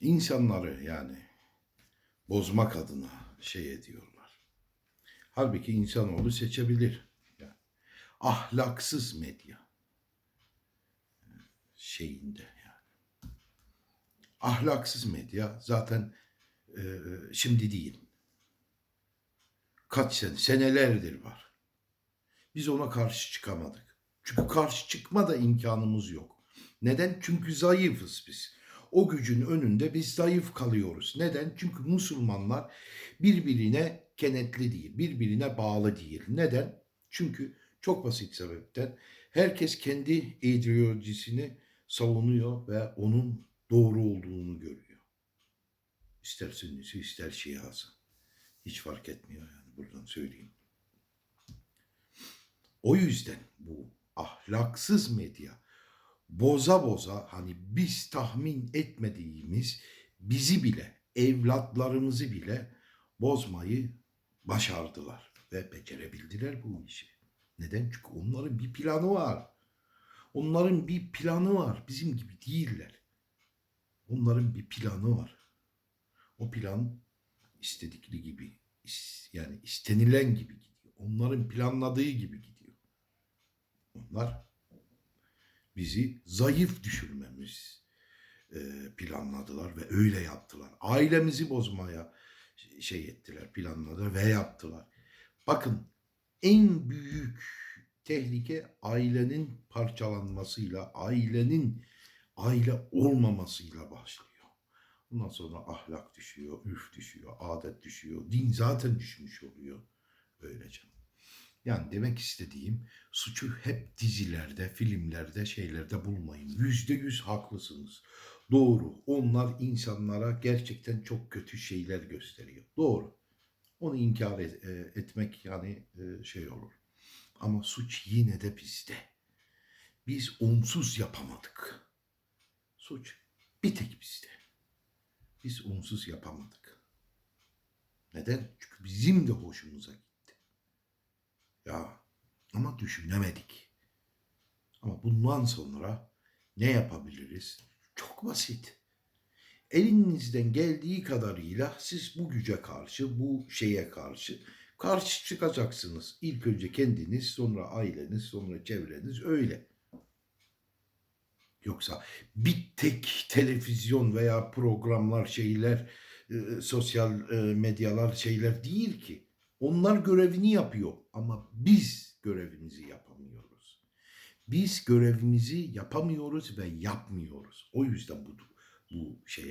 insanları yani bozmak adına şey ediyorlar. Halbuki insanoğlu seçebilir. Yani ahlaksız medya şeyinde yani. Ahlaksız medya zaten e, şimdi değil. Kaç sene, senelerdir var. Biz ona karşı çıkamadık. Çünkü karşı çıkma da imkanımız yok. Neden? Çünkü zayıfız biz. O gücün önünde biz zayıf kalıyoruz. Neden? Çünkü Müslümanlar birbirine kenetli değil, birbirine bağlı değil. Neden? Çünkü çok basit sebepten herkes kendi ideolojisini savunuyor ve onun doğru olduğunu görüyor. İster Sünnisi ister Şiası. Hiç fark etmiyor yani buradan söyleyeyim. O yüzden bu ahlaksız medya boza boza hani biz tahmin etmediğimiz bizi bile evlatlarımızı bile bozmayı başardılar ve becerebildiler bu işi. Neden? Çünkü onların bir planı var. Onların bir planı var. Bizim gibi değiller. Onların bir planı var. O plan istedikleri gibi yani istenilen gibi gidiyor. Onların planladığı gibi gidiyor. Onlar bizi zayıf düşürmemiz e, planladılar ve öyle yaptılar. Ailemizi bozmaya şey ettiler, planladılar ve yaptılar. Bakın en büyük tehlike ailenin parçalanmasıyla, ailenin aile olmamasıyla başlıyor. Ondan sonra ahlak düşüyor, üf düşüyor, adet düşüyor, din zaten düşmüş oluyor. Öylece. Yani demek istediğim suçu hep dizilerde, filmlerde, şeylerde bulmayın. Yüzde yüz haklısınız. Doğru. Onlar insanlara gerçekten çok kötü şeyler gösteriyor. Doğru. Onu inkar et- e, etmek yani e, şey olur. Ama suç yine de bizde. Biz onsuz yapamadık. Suç bir tek bizde. Biz onsuz yapamadık. Neden? Çünkü bizim de hoşumuza gitti. Ya ama düşünemedik. Ama bundan sonra ne yapabiliriz? Çok basit. Elinizden geldiği kadarıyla siz bu güce karşı, bu şeye karşı karşı çıkacaksınız. İlk önce kendiniz, sonra aileniz, sonra çevreniz öyle. Yoksa bir tek televizyon veya programlar şeyler, e, sosyal e, medyalar şeyler değil ki. Onlar görevini yapıyor ama biz görevimizi yapamıyoruz. Biz görevimizi yapamıyoruz ve yapmıyoruz. O yüzden bu bu şeye